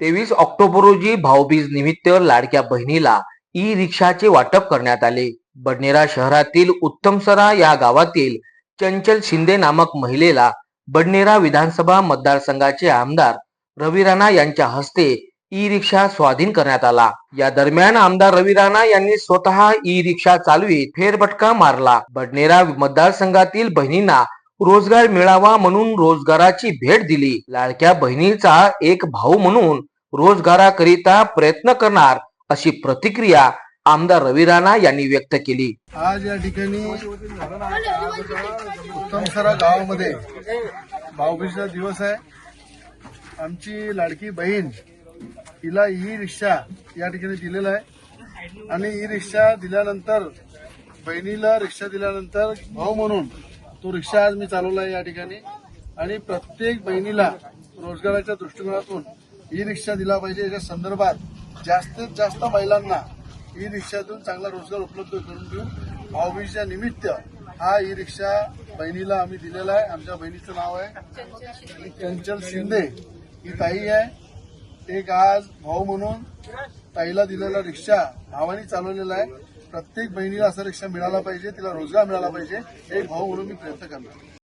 तेवीस ऑक्टोबर रोजी भाऊबीज निमित्त लाडक्या बहिणीला ई रिक्षाचे वाटप करण्यात आले. बडनेरा शहरातील उत्तमसरा या गावातील चंचल शिंदे नामक महिलेला बडनेरा विधानसभा मतदारसंघाचे आमदार रवी राणा यांच्या हस्ते ई रिक्षा स्वाधीन करण्यात आला. या दरम्यान आमदार रवी राणा यांनी स्वतः ई रिक्षा चालवीत फेरबटका मारला. बडनेरा मतदारसंघातील बहिणींना रोजगार मिळावा म्हणून रोजगाराची भेट दिली. लाडक्या बहिणीचा एक भाऊ म्हणून रोजगाराकरिता प्रयत्न करणार अशी प्रतिक्रिया आमदार रवी राणा यांनी व्यक्त केली. आज या ठिकाणी उत्तमसरा गावामध्ये भाऊबीजचा दिवस आहे. आमची लाडकी बहीण हिला ई रिक्षा या ठिकाणी दिलेला आहे. आणि ई रिक्षा दिल्यानंतर बहिणीला रिक्षा दिल्यानंतर भाऊ म्हणून तो रिक्षा आज मी चालवला आहे या ठिकाणी. आणि प्रत्येक बहिणीला रोजगाराच्या दृष्टिकोनातून ई रिक्षा दिला पाहिजे. याच्या संदर्भात जास्तीत जास्त महिलांना ई रिक्षातून चांगला रोजगार उपलब्ध करून देऊ भाऊबीजच्या निमित्त हा ई रिक्षा बहिणीला आम्ही दिलेला आहे. आमच्या बहिणीचं नाव आहे चंचल शिंदे. ही ताई आहे. एक आज भाऊ म्हणून ताईला दिलेला रिक्षा भावानी चालवलेला आहे. प्रत्येक बहिणीला असा रिक्षा मिळाला पाहिजे. तिला रोजगार मिळाला पाहिजे. एक भाऊ म्हणून मी प्रयत्न करणार